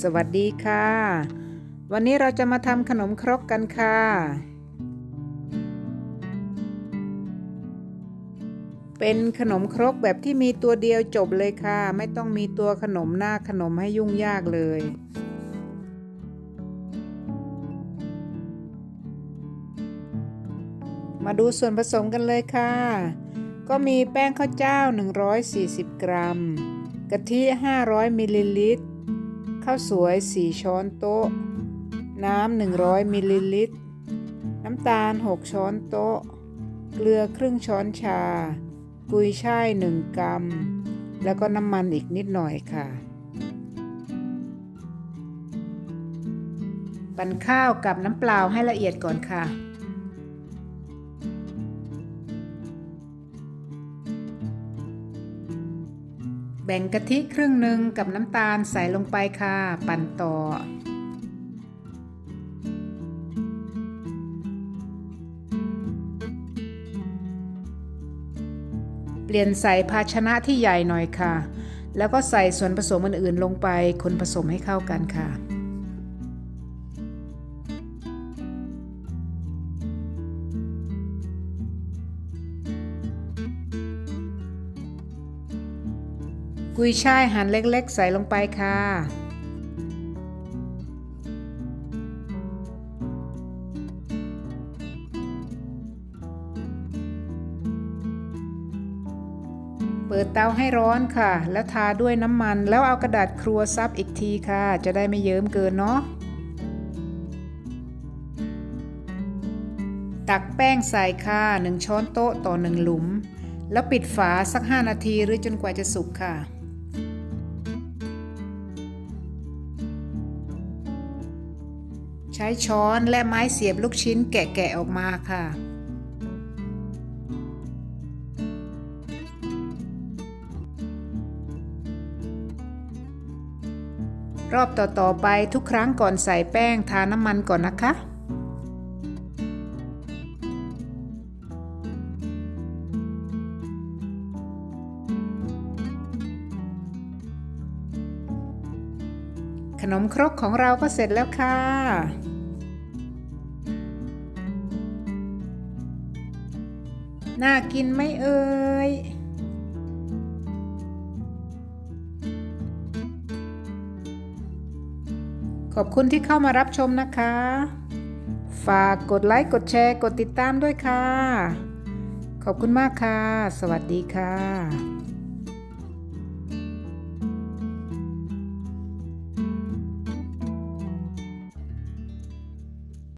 สวัสดีค่ะ วันนี้เราจะมาทำขนมครกกันค่ะ เป็นขนมครกแบบที่มีตัวเดียวจบเลยค่ะ ไม่ต้องมีตัวขนมหน้าขนมให้ยุ่งยากเลยมาดูส่วนผสมกันเลยค่ะ ก็มีแป้งข้าวเจ้า 140 กรัม กะทิ 500 มิลลิลิตร ข้าวสวย 4 ช้อนโต๊ะ น้ำ 100 มิลลิลิตร น้ำตาล 6 ช้อนโต๊ะ เกลือครึ่งช้อนชา กุยช่าย 1 กรัม แล้วก็น้ำมันอีกนิดหน่อยค่ะ ปั่นข้าวกับน้ำเปล่าให้ละเอียดก่อนค่ะ แบ่งกะทิครึ่งหนึ่งกับน้ำตาลใส่ลงไปค่ะ ปั่นต่อ เปลี่ยนใส่ภาชนะที่ใหญ่หน่อยค่ะ แล้วก็ใส่ส่วนผสมอื่นๆลงไปคนผสมให้เข้ากันค่ะ กุยช่ายหั่นเล็กๆ ใส่ลงไปค่ะ เปิดเตาให้ร้อนค่ะ แล้วทาด้วยน้ำมัน แล้วเอากระดาษครัวซับอีกทีค่ะ จะได้ไม่เยิ้มเกินเนาะตักแป้งใส่ค่ะ1ช้อนโต๊ะต่อ 1 หลุม แล้วปิดฝาสัก 5 นาทีหรือจนกว่าจะสุกค่ะ ใช้ช้อนและไม้เสียบลูกชิ้นแกะๆออกมาค่ะ รอบต่อๆไปทุกครั้งก่อนใส่แป้งทาน้ำมันก่อนนะคะ ขนมครกของเราก็เสร็จแล้วค่ะน่ากินไหมเอ่ยขอบคุณที่เข้ามารับชมนะคะ ฝากกดไลค์ กดแชร์ กดติดตามด้วยค่ะ ขอบคุณมากค่ะ สวัสดีค่ะ